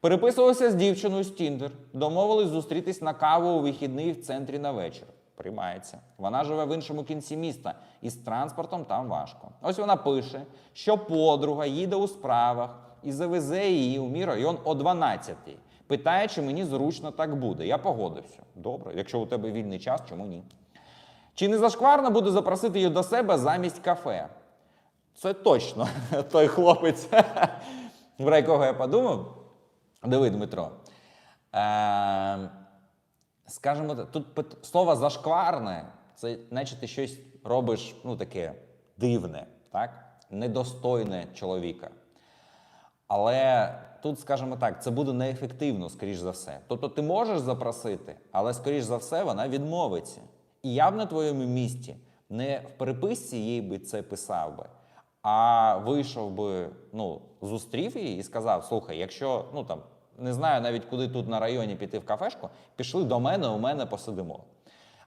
Переписувався з дівчиною з Тіндер, домовились зустрітись на каву у вихідний в центрі на вечір. Приймається. Вона живе в іншому кінці міста, і з транспортом там важко. Ось вона пише, що подруга їде у справах і завезе її у мій район о 12-й. Питає, чи мені зручно так буде. Я погодився. Добре, якщо у тебе вільний час, чому ні? Чи не зашкварно буде запросити її до себе замість кафе? Це точно той хлопець, про якого я подумав. Диви, Дмитро. Е, скажімо тут слово зашкварне, це наче ти щось робиш, ну таке дивне, так? недостойне чоловіка. Але тут, скажімо так, це буде неефективно, скоріш за все. Тобто ти можеш запросити, але скоріш за все вона відмовиться. І я б на твоєму місці не в переписці їй би це писав би, а вийшов би, ну, зустрів її і сказав: слухай, якщо ну там не знаю навіть куди тут на районі піти в кафешку, пішли до мене, у мене посидимо.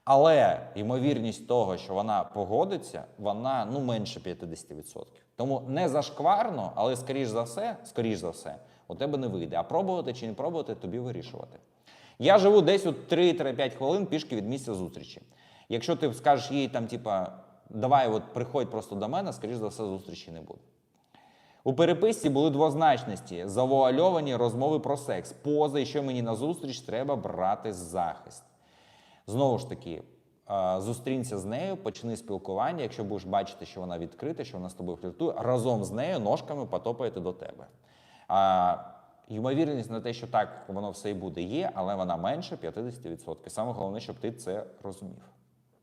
Але ймовірність того, що вона погодиться, вона ну менше 50%. Тому не зашкварно, але скоріш за все, скоріш за все, у тебе не вийде. А пробувати чи не пробувати, тобі вирішувати. Я живу десь у 3-5 хвилин пішки від місця зустрічі. Якщо ти скажеш їй там, типа, давай, от приходь просто до мене, скоріш за все, зустрічі не буде. У переписці були двозначності, завуальовані розмови про секс, поза і що мені на зустріч треба брати захист. Знову ж таки, зустрінься з нею, почни спілкування. Якщо будеш бачити, що вона відкрита, що вона з тобою фліртує, разом з нею ножками потопаєте до тебе. А, ймовірність на те, що так воно все і буде, є, але вона менше 50%. Саме головне, щоб ти це розумів.